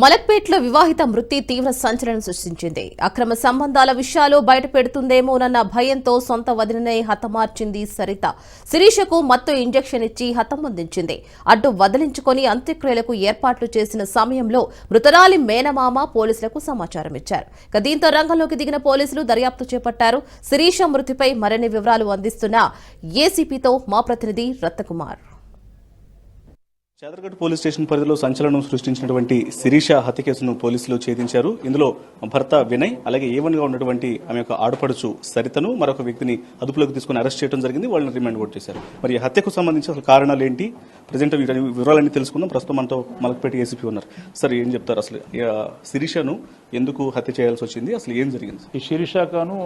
మలక్పేట్లో వివాహిత మృతి తీవ్ర సంచలనం సృష్టించింది. అక్రమ సంబంధాల విషయాలు బయటపెడుతుందేమోనన్న భయంతో సొంత వదిలినే హతమార్చింది సరిత. శిరీషకు మత్తు ఇంజెక్షన్ ఇచ్చి హతమొందించింది అడ్డు వదిలించుకొని అంత్యక్రియలకు ఏర్పాట్లు చేసిన సమయంలో మృతరాలి మేనమామ పోలీసులకు సమాచారం ఇచ్చారు. ఇక దీంతో రంగంలోకి దిగిన పోలీసులు దర్యాప్తు చేపట్టారు. శిరీష మృతిపై మరిన్ని వివరాలు అందిస్తున్న ఏసీపీతో మా ప్రతినిధి రత్నకుమార్. చేదరగట్టు పోలీస్ స్టేషన్ పరిధిలో సంచలనం సృష్టించినటువంటి శిరీష హత్య కేసును పోలీసులు ఛేదించారు. ఇందులో భర్త వినయ్ అలాగే ఏవన్గా ఉన్నటువంటి ఆమె యొక్క ఆడపడుచు సరితను మరొక వ్యక్తిని అదుపులోకి తీసుకుని అరెస్ట్ చేయడం జరిగింది. వాళ్ళని రిమాండ్ కూడా చేశారు. మరి హత్యకు సంబంధించి అసలు కారణాలు ఏంటి ప్రజెంట్ వివరాలన్నీ తెలుసుకుందాం. ప్రస్తుతం మనతో మలక్పేట ఏసీపీ ఉన్నారు. సార్ ఏం చెప్తారు? అసలు శిరీషను ఎందుకు హత్య చేయాల్సి వచ్చింది? అసలు ఏం జరిగింది? ఈ శిరీషాకను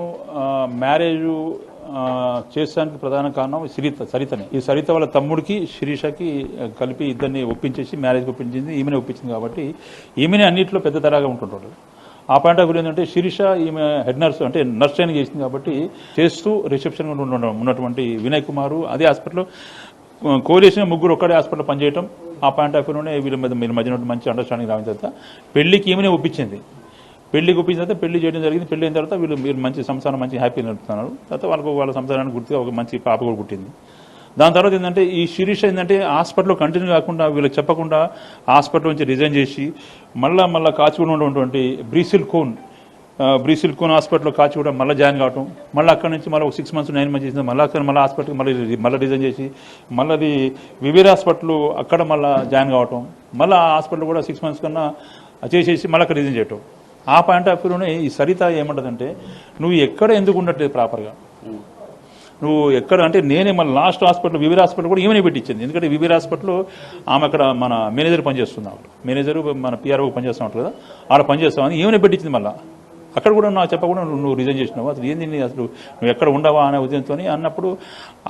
మ్యారేజ్ చేసానికి ప్రధాన కారణం సరిత సరితనే. ఈ సరిత వాళ్ళ తమ్ముడికి శిరీషకి కలిపి ఇద్దరిని ఒప్పించేసి మ్యారేజ్ ఒప్పించింది ఈమెనే ఒప్పించింది కాబట్టి ఈమెనే అన్నింటిలో పెద్ద తరాగా ఉంటుంటాడు. ఆ పాయింట్ ఆఫ్ వ్యూ ఏంటంటే శిరీష ఈమె హెడ్ నర్స్ అంటే నర్స్ ట్రైనింగ్ చేసింది కాబట్టి చేస్తూ రిసెప్షన్ ఉన్నటువంటి వినయ్ కుమారు అదే హాస్పిటల్లో కోలేసిన ముగ్గురు ఒక్కడే హాస్పిటల్ పనిచేయటం ఆ పాయింట్ ఆఫ్ వ్యూలోనే వీళ్ళ మీద మీరు మధ్యన మంచి అండర్స్టాండింగ్ రావిన తర్వాత పెళ్ళికి ఈమెనే ఒప్పించింది. పెళ్ళి గుప్పించిన తర్వాత పెళ్ళి చేయడం జరిగింది. పెళ్ళి అయిన తర్వాత వీళ్ళు వీళ్ళు మంచి సంసారం మంచి హ్యాపీ నడుపుతున్నారు. తర్వాత వాళ్ళకు వాళ్ళ సంసారానికి గుర్తుగా ఒక మంచి పాప కూడా పుట్టింది. దాని తర్వాత ఏంటంటే ఈ శిరీష ఏంటంటే హాస్పిటల్లో కంటిన్యూ కాకుండా వీళ్ళకి చెప్పకుండా హాస్పిటల్ నుంచి రిజైన్ చేసి మళ్ళా మళ్ళీ కాచిగూడ ఉన్నటువంటి బ్రీసిల్ కోన్ బ్రీసిల్ కోన్ హాస్పిటల్లో కాచిగూడ మళ్ళీ జాయిన్ కావటం. మళ్ళీ అక్కడ నుంచి మళ్ళీ ఒక సిక్స్ మంత్స్ నైన్ మంత్స్ చేసింది మళ్ళీ అక్కడ మళ్ళీ హాస్పిటల్కి మళ్ళీ మళ్ళీ రిజైన్ చేసి మళ్ళీ అది వివేర్ హాస్పిటల్ అక్కడ మళ్ళీ జాయిన్ కావటం. మళ్ళీ ఆ హాస్పిటల్ కూడా సిక్స్ మంత్స్ కన్నా చేసేసి మళ్ళీ అక్కడ రిజైన్ చేయటం. ఆ పాయింట్ ఆఫ్ వ్యూలోనే ఈ సరిత ఏమంటదంటే నువ్వు ఎక్కడ ఎందుకు ఉండట్లేదు ప్రాపర్గా? నువ్వు ఎక్కడ అంటే నేనే మన లాస్ట్ హాస్పిటల్ వివిర్ హాస్పిటల్ కూడా ఈమెనే పెట్టించింది. ఎందుకంటే వివిర్ హాస్పిటల్లో ఆమె అక్కడ మన మేనేజర్ పనిచేస్తుంది ఆవిడ. మేనేజర్ మన పిఆర్ఓ పనిచేస్తూ ఉంటుంది కదా ఆడ పనిచేస్తామని ఈమెనే పెట్టించింది మళ్ళీ. అక్కడ కూడా నాకు చెప్పకుండా నువ్వు నువ్వు రిజైన్ చేసినావు. అసలు ఏంది నీ అసలు నువ్వు ఎక్కడ ఉండవా అనే ఉద్దేశంతో అన్నప్పుడు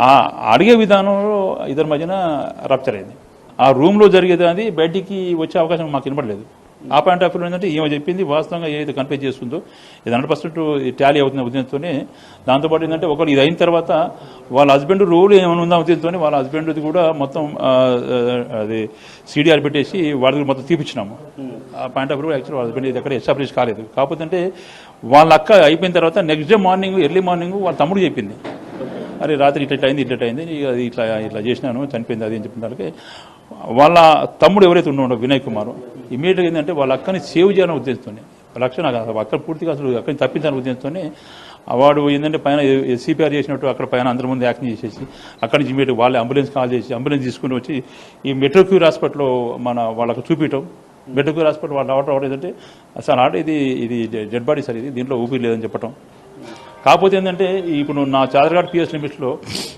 ఆ అడిగే విధానంలో ఇద్దరి మధ్యన రప్చర్ అయింది. ఆ రూమ్లో జరిగేది అది బయటికి వచ్చే అవకాశం మాకు వినపడలేదు. ఆ పాయింట్ ఆఫ్ వ్యూ ఏంటంటే ఈమె చెప్పింది వాస్తవంగా ఏదైతే కన్ఫ్యూజ్ చేస్తుందో ఇది హండ్రెడ్ పర్సెంట్ టాలీ అవుతున్న ఉద్దేశంతోనే దాంతోపాటు ఏంటంటే ఒకరు ఇది అయిన తర్వాత వాళ్ళ హస్బెండ్ రోల్ ఏమైనా ఉందా ఉద్దేశంతో వాళ్ళ హస్బెండ్ది కూడా మొత్తం అది సీడీఆర్ పెట్టేసి వాళ్ళ దగ్గర మొత్తం తీపిచ్చినాము. ఆ పాయింట్ ఆఫ్ వ్యూ యాక్చువల్ వాళ్ళ హస్బెండ్ ఇది ఎక్కడ ఎస్టాబ్లిష్ కాలేదు. కాకపోతే అంటే వాళ్ళ అక్క అయిపోయిన తర్వాత next day morning early morning వాళ్ళ తమ్ముడు చెప్పింది. అరే రాత్రి ఇట్లా అయింది ఇట్లా అయింది ఇట్లా ఇట్లా చేసినాను చనిపోయింది అది అని చెప్పిన దానికి వాళ్ళ తమ్ముడు ఎవరైతే ఉన్నాడో వినయ్ కుమార్ ఇమీడియట్గా ఏంటంటే వాళ్ళ అక్కని సేవ్ చేయాలని ఉద్దేశంతోనే వాళ్ళ నాకు అక్కడ పూర్తిగా అసలు అక్కడిని తప్పించాలని ఉద్దేశంతోనే వాడు ఏంటంటే పైన సిపిఆర్ చేసినట్టు అక్కడ పైన అందరి ముందు యాక్షన్ చేసేసి అక్కడి నుంచి ఇమీడియట్ వాళ్ళే అంబులెన్స్ కాల్ చేసి అంబులెన్స్ తీసుకుని వచ్చి ఈ మెట్రోక్యూర్ హాస్పిటల్లో మన వాళ్ళకు చూపించడం మెట్రోక్యూర్ హాస్పిటల్ వాళ్ళు రావడం రావడం ఏంటంటే అసలు ఆడ ఇది ఇది డెడ్ బాడీ సార్ ఇది దీంట్లో ఊపిరి లేదని చెప్పటం. కాకపోతే ఏంటంటే ఇప్పుడు నా చాదరఘాట్ పిఎస్ లిమిట్స్లో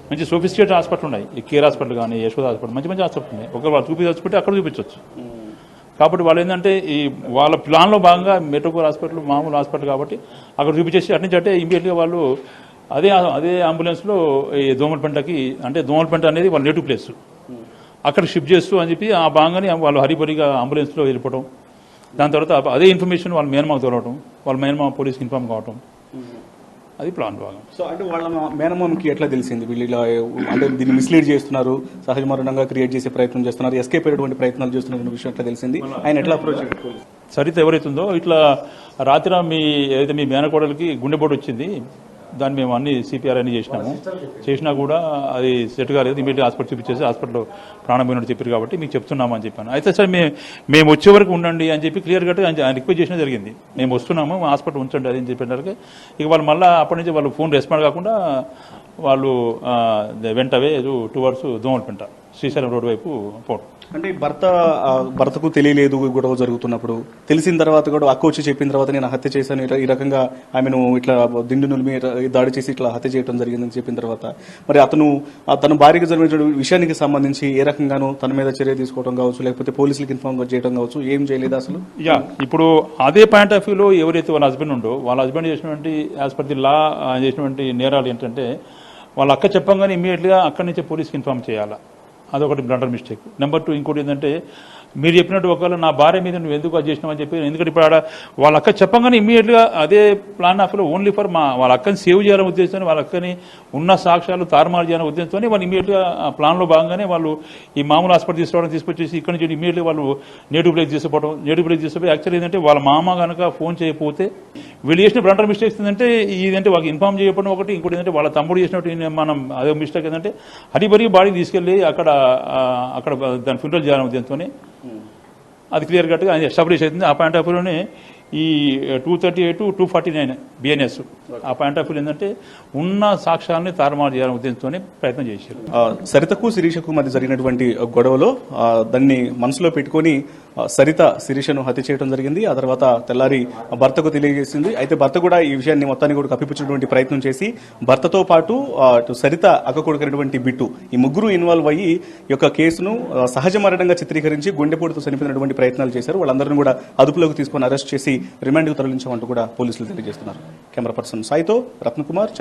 మంచి సోఫిస్టికేట్ హాస్పిటల్ ఉన్నాయి. ఈ కేర్ హాస్పిటల్ కానీ యశోద హాస్పిటల్ మంచి మంచి హాస్పిటల్ ఉన్నాయి. ఒకరు వాళ్ళు చూపించుకుంటే అక్కడ చూపించవచ్చు కాబట్టి వాళ్ళు ఏంటంటే ఈ వాళ్ళ ప్లాన్లో భాగంగా మెట్రోకోర్ హాస్పిటల్ మామూలు హాస్పిటల్ కాబట్టి అక్కడ చూపించేసి అటు నుంచి అంటే ఇమీడియట్గా వాళ్ళు అదే అదే అంబులెన్స్లో ఈ దోమలపెంటకి అంటే దోమలపెంట అనేది వాళ్ళ నేటివ్ ప్లేస్. అక్కడ షిఫ్ట్ చేస్తూ అని చెప్పి ఆ భాగంగానే వాళ్ళు హరిబరిగా అంబులెన్స్లో వెళ్ళిపోవడం దాని తర్వాత అదే ఇన్ఫర్మేషన్ వాళ్ళ మేనమాకు తోలవటం వాళ్ళ మేనమా పోలీస్కి ఇన్ఫార్మ్ కావటం. అది ప్లాన్ భాగం. సో అంటే వాళ్ళ మేనమామకి ఎట్లా తెలిసింది? వీళ్ళు ఇలా అంటే దీన్ని మిస్లీడ్ చేస్తున్నారు సహజ మరణంగా క్రియేట్ చేసే ప్రయత్నం చేస్తున్నారు ఎస్కేప్ అయ్యేటువంటి ప్రయత్నాలు చేస్తున్న విషయం ఎట్లా తెలిసింది? ఆయన ఎట్లా అప్రోచ్ సరిత ఎవరైతుందో ఇట్లా రాత్రి మీ ఏదైతే మీ మేనకోడలికి గుండెపోటు వచ్చింది దాన్ని మేము అన్ని సిపిఆర్ అన్ని చేసినాము. చేసినా కూడా అది సెట్ కాలేదు. ఇమీడియట్ హాస్పిటల్ చూపించేసి హాస్పిటల్లో ప్రాణం పోయినట్టు చెప్పారు కాబట్టి మీకు చెప్తున్నాము అని చెప్పాను. అయితే సార్ మేము మేము వచ్చే వరకు ఉండండి అని చెప్పి క్లియర్ కట్గా ఆయన రిక్వెస్ట్ చేసిన జరిగింది. మేము వస్తున్నాము హాస్పిటల్ ఉంచండి అది అని చెప్పినారు ఇక వాళ్ళు మళ్ళీ అప్పటి నుంచి వాళ్ళు ఫోన్ రెస్పాండ్ కాకుండా వాళ్ళు వెంట away two hours Domalapenta Srisailam road వైపు పోవడం. అంటే భర్త భర్తకు తెలియలేదు గొడవ జరుగుతున్నప్పుడు. తెలిసిన తర్వాత కూడా అక్క వచ్చి చెప్పిన తర్వాత నేను హత్య చేశాను ఈ రకంగా ఆమెను ఇట్లా దిండు నులిమి దాడి చేసి ఇట్లా హత్య చేయడం జరిగిందని చెప్పిన తర్వాత. మరి అతను తన భార్యకు జరిగిన విషయానికి సంబంధించి ఏ రకంగానూ తన మీద చర్య తీసుకోవడం కావచ్చు లేకపోతే పోలీసులకు ఇన్ఫార్మ్ చేయడం కావచ్చు ఏం చేయలేదు అసలు? యా ఇప్పుడు అదే పాయింట్ ఆఫ్ వ్యూలో ఎవరైతే వాళ్ళ హస్బెండ్ ఉండో వాళ్ళ హస్బెండ్ చేసినటువంటి యాజ్ పర్ ది లా చేసినటువంటి నేరాలు ఏంటంటే వాళ్ళ అక్క చెప్పంగానే ఇమీడియట్గా అక్కడి నుంచి పోలీస్కి ఇన్ఫార్మ్ చేయాలా? అదొకటి బ్లండర్ మిస్టేక్ నెంబర్ టూ ఇంకోటి ఏంటంటే మీరు చెప్పినట్టు ఒకవేళ నా భార్య మీద నువ్వు ఎందుకు అది చేసినావు అని చెప్పి ఎందుకంటే ఇప్పుడు ఆడ వాళ్ళ అక్క చెప్పగానే ఇమ్మీడియట్గా అదే ప్లాన్ ఆఫ్లో ఓన్లీ ఫర్ మా వాళ్ళ అక్కని సేవ్ చేయాలని ఉద్దేశంతో వాళ్ళ అక్కని ఉన్న సాక్ష్యాలు తారుమారు చేయాలని ఉద్దేశంతో వాళ్ళు ఇమీడియట్గా ఆ ప్లాన్లో భాగంగానే వాళ్ళు ఈ మామూలు హాస్పిటల్ తీసుకురావడం తీసుకొచ్చేసి ఇక్కడ నుంచి ఇమీడియట్గా వాళ్ళు నేటివ్ ప్లేస్ తీసుకుపోవడం నేటివ్ ప్లేస్ తీసుకుపోయి యాక్చువల్ ఏంటంటే వాళ్ళ మామ కనుక ఫోన్ చేయకపోతే వీళ్ళు చేసిన బ్లండర్ మిస్టేక్స్ ఏంటంటే ఇదంటే వాళ్ళకి ఇన్ఫార్మ్ చేయకపోవడం ఒకటి ఇంకోటి ఏంటంటే వాళ్ళ తమ్ముడు చేసినట్టు మనం అదే మిస్టేక్ ఏంటంటే హరిబరి బాడీ తీసుకెళ్ళి అక్కడ అక్కడ దాని ఫిల్టర్ చేయాలనే ఉద్దేశంతోనే అది క్లియర్ కట్గా ఎస్టాబ్లిష్ అవుతుంది. ఆ పాయింట్ ఆఫ్ వ్యూలోనే ఈ two thirty eight two forty nine BNS ఆ పాయింట్ ఆఫ్ వ్యూ ఏంటంటే ఉన్న సాక్ష్యాలని తారుమారు చేయాలనే ఉద్దేశంతోనే ప్రయత్నం చేశారు. సరితకు శిరీషకు మధ్య జరిగినటువంటి గొడవలో దాన్ని మనసులో పెట్టుకొని సరిత శిరీషను హత్య చేయడం జరిగింది. ఆ తర్వాత తెల్లారి భర్తకు తెలియజేసింది. అయితే భర్త కూడా ఈ విషయాన్ని మొత్తాన్ని కూడా కప్పిపుచ్చినటువంటి ప్రయత్నం చేసి భర్తతో పాటు సరిత అక్క కొడుకునటువంటి బిట్టు ఈ ముగ్గురు ఇన్వాల్వ్ అయ్యి ఈ యొక్క కేసును సహజ మరణంగా చిత్రీకరించి గుండెపోటుతో చనిపోయినటువంటి ప్రయత్నాలు చేశారు. వాళ్ళందరినీ కూడా అదుపులోకి తీసుకొని అరెస్ట్ చేసి రిమాండ్కు తరలించామంటూ కూడా పోలీసులు తెలియజేస్తున్నారు. Camera person సాయితో Ratnakumar